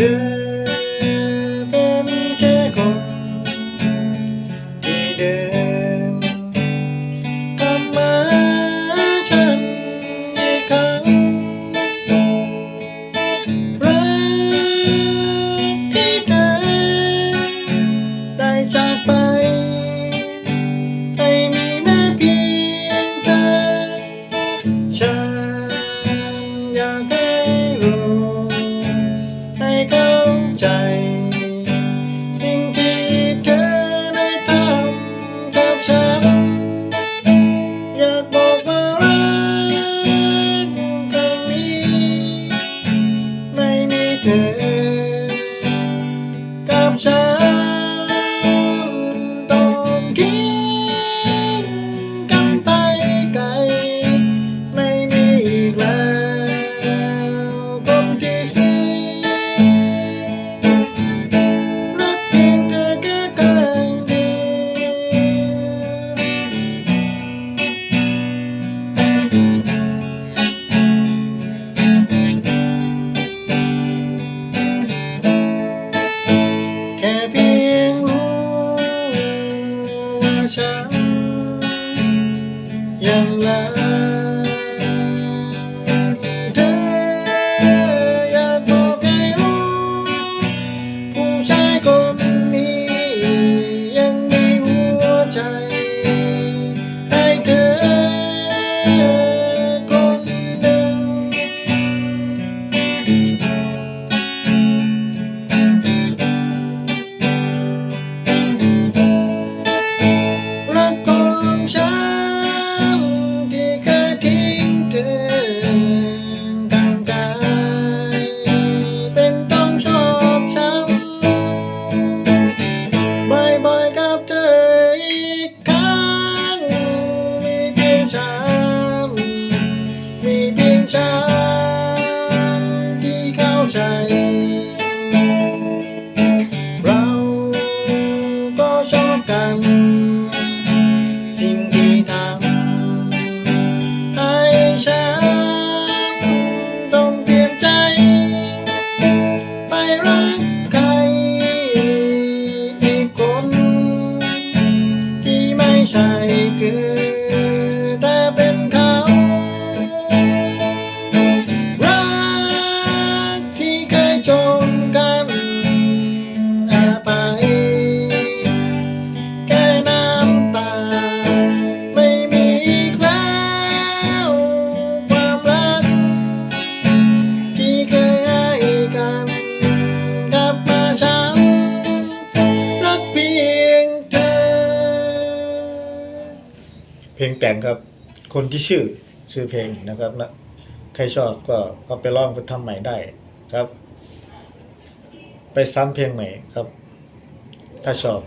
do. เธอตามฉัน 原来。que เพลงแต่งครับ คนที่ชื่อชื่อเพลงนะครับนะใครชอบก็เอาไปร้องไปทำใหม่ได้ครับ ไปซ้ำเพลงใหม่ครับ ถ้าชอบ